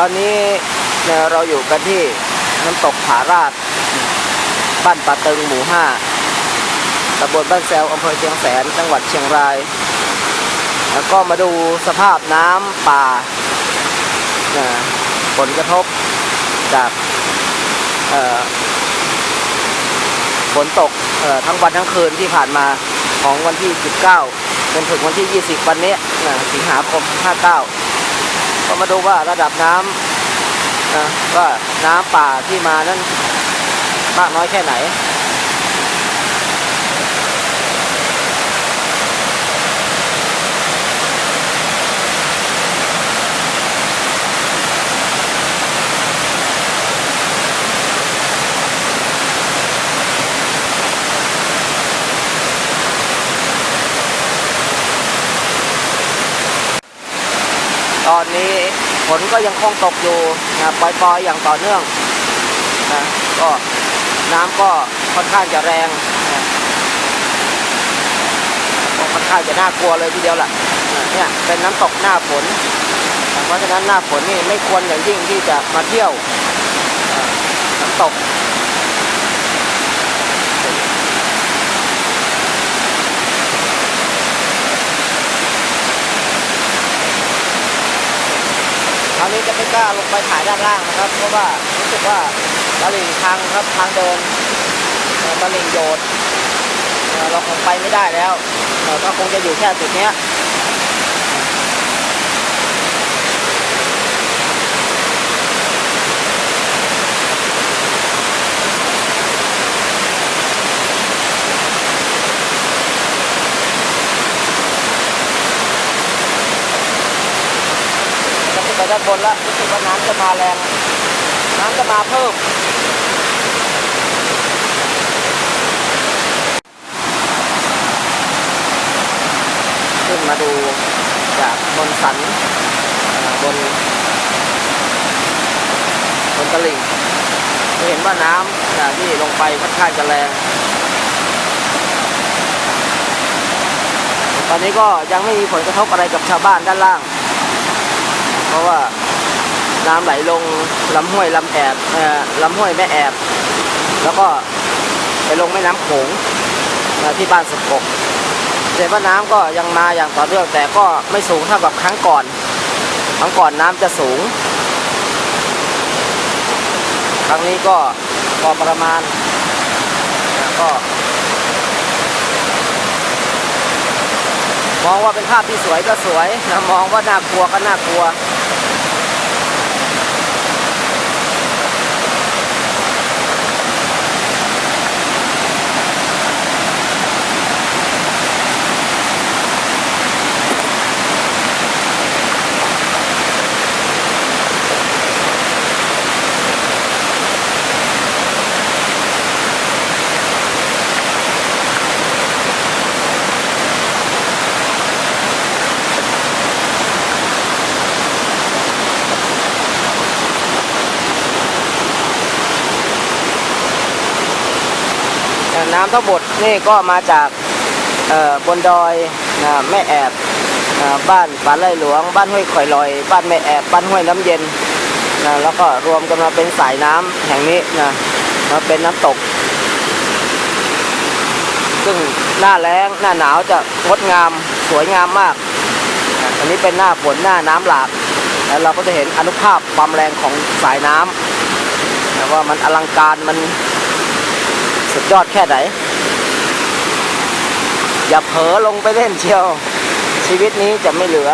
ตอนนี้เราอยู่กันที่น้ำตกผาราดบ้านป่าตึงหมู่ห้าตำบลบ้านแซวอำเภอเชียงแสน จังหวัดเชียงราย แล้วก็มาดูสภาพน้ำป่าผลกระทบจากฝนตกทั้งวันทั้งคืนที่ผ่านมาของวันที่ 19จนถึงวันที่ 20 วันนี้สิงหาคม 59 ก็มาดูว่าระดับน้ำนะว่าน้ำป่าที่มานั้นมากน้อยแค่ไหน อนนี้ฝนก็ยังคงตกอยู่นะปล่อยๆอย่างต่อเนื่องนะก็น้ำก็ค่อนข้างจะแรงนะก็ค่อนข้างจะน่ากลัวเลยทีเดียวล่ะนะเนี่ยเป็นน้ำตกหน้าฝน เพราะฉะนั้นหน้าฝนนี่ไม่ควรอย่างยิ่งที่จะมาเที่ยวน้ำตก คราว นี้จะไม่กล้าลงไปถ่ายด้านล่างนะครับ เพราะว่ารู้สึกว่าตลิ่งทางครับทางเดินเอ่อตลิ่งโยดเราคงไปไม่ได้แล้วเอ่อก็คงจะอยู่แค่จุดนี้ยจะขึ้นไป ด้านบนแล้วรู้สึกว่าน้ำจะมาแรง น้ำจะมาเพิ่มขึ้นมาดูจากบนสันบนบนตลิ่งจะเห็นว่าน้ำจากที่ลงไปค่อนข้างจะแรง ตอนนี้ก็ยังไม่มีผลกระทบอะไรกับชาวบ้านด้านล่าง น้ำไหลลงลำห้วยลำแอบลำห้วยแม่แอบ แล้วก็ไปลงแม่น้ำโขงที่บ้านสกกเห็นว่าน้ำก็ยังมาอย่างต่อเนื่องแต่ก็ไม่สูงเท่ากับครั้งก่อน ครั้งก่อนน้ำจะสูง ครั้งนี้ก็พอประมาณก็มองว่าเป็นภาพที่สวยก็สวยนะมองว่าน่ากลัวก็น่ากลัว น้ำทั้งหมดนี่ก็มาจากบนดอยแม่แอบบ้านป่าไร่หลวง บ้านห้วยข่อยลอย บ้านแม่แอบ บ้านห้วยน้ำเย็นนะแล้วก็รวมกันมาเป็นสายน้ำแห่งนี้นะมาเป็นน้ำตก ซึ่งหน้าแล้งหน้าหนาวจะงดงามสวยงามมากอันนี้เป็นหน้าฝนหน้าน้ำหลากแล้วเราก็จะเห็นอนุภาพความแรงของสายน้ำนะว่ามันอลังการมัน สุดยอดแค่ไหน อย่าเผลอลงไปเล่นเชียว ชีวิตนี้จะไม่เหลือ